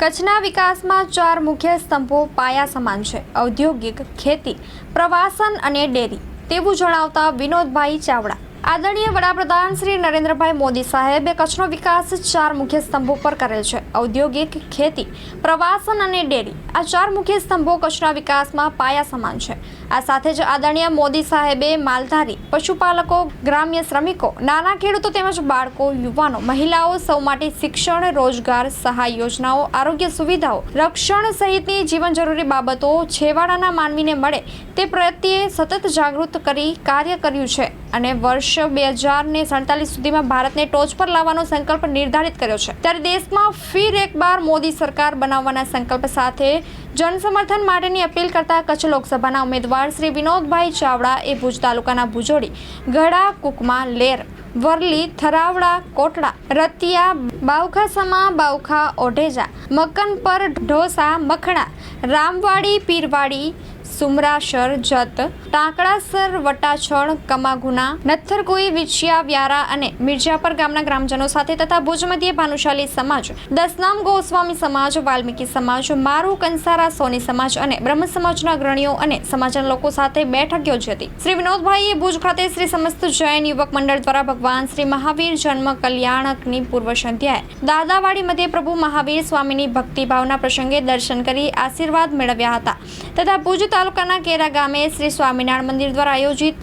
કચ્છના વિકાસમાં ચાર મુખ્ય સ્તંભો પાયા સમાન છે. ઔદ્યોગિક ખેતી, પ્રવાસન અને ડેરી. તેવું જણાવતા વિનોદભાઈ ચાવડા આદરણીય વડાપ્રધાન શ્રી નરેન્દ્રભાઈ મોદી સાહેબે કચ્છનો વિકાસ ચાર મુખ્ય સ્તંભો પર કરેલ છે. ઔદ્યોગિક, ખેતી, પ્રવાસન અને ડેરી આ ચાર મુખ્ય સ્તંભો કચ્છના વિકાસમાં પાયા સમાન છે. આ સાથે જ આદરણીય મોદી સાહેબે માલધારી, પશુપાલકો, ગ્રામ્ય શ્રમિકો, નાના ખેડૂતો તેમજ બાળકો, યુવાનો, મહિલાઓ સૌ માટે શિક્ષણ, રોજગાર, સહાય યોજનાઓ, આરોગ્ય સુવિધાઓ, રક્ષણ સહિતની જીવન જરૂરી બાબતો છેવાડાના માનવીને મળે તે પ્રત્યે સતત જાગૃત કરી કાર્ય કર્યું છે. અને વર્ષ બે હજાર ને સડતાલીસ સુધીમાં ભારતને ટોચ પર લાવવાનો સંકલ્પ નિર્ધારિત કર્યો છે. ત્યારે દેશમાં ફિર એક બાર મોદી સરકાર બનાવવાના સંકલ્પ સાથે જનસમર્થન માટેની અપીલ કરતા કચ્છ લોકસભાના ઉમેદવાર શ્રી વિનોદભાઈ ચાવડા એ ભુજ તાલુકાના ભુજોડી, ગઢા, કુકમા, લેર, વરલી, થરાવડા, કોટડા, રતિયા, બાવખાસમા, બાવખા, ઓઢેજા મકનપર ઢોસા, મખણા, રામવાડી, પીરવાડી સુમરાસર જત ટાંકડાસર વટાછળ, કમાગુના નથરકુઈ વિછિયા, વ્યારા અને મિર્જાપર ગામના ગ્રામજનો સાથે તથા ભુજ મધ્યે ભાનુશાલી સમાજ, દસનામ ગોસ્વામી સમાજ, વાલ્મીકી સમાજ, મારુ કંસારા સોની સમાજ અને બ્રહ્મ સમાજના અગ્રણીઓ અને સમાજના લોકો સાથે બેઠક યોજી હતી. શ્રી વિનોદભાઈએ ભુજ ખાતે શ્રી સમસ્ત જૈન યુવક મંડળ દ્વારા ભગવાન શ્રી મહાવીર જન્મ કલ્યાણકની પૂર્વ સંધ્યાએ દાદાવાડી મધ્યે પ્રભુ મહાવીર સ્વામીની ભક્તિભાવના પ્રસંગે દર્શન કરી આશીર્વાદ મેળવ્યા હતા તથા ભુજ તાલુકાના કેરા ગામે શ્રી સ્વામિનારાયણ મંદિર દ્વારા આયોજિત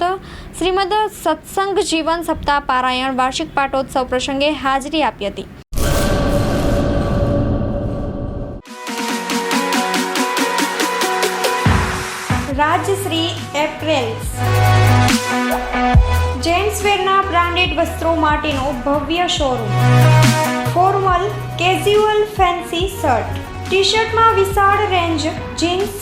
શ્રીમદ સત્સંગ જીવન સપ્તાહ પારાયણ વાર્ષિક પાટોત્સવ પ્રસંગે હાજરી આપી હતી. રાજશ્રી એપ્રેલ્સ જેન્ટ્સ વેરના બ્રાન્ડેડ વસ્ત્રો માટેનો ભવ્ય showroom. Formal casual fancy shirt. T શર્ટમાં વિશાળ રેન્જ જીન્સ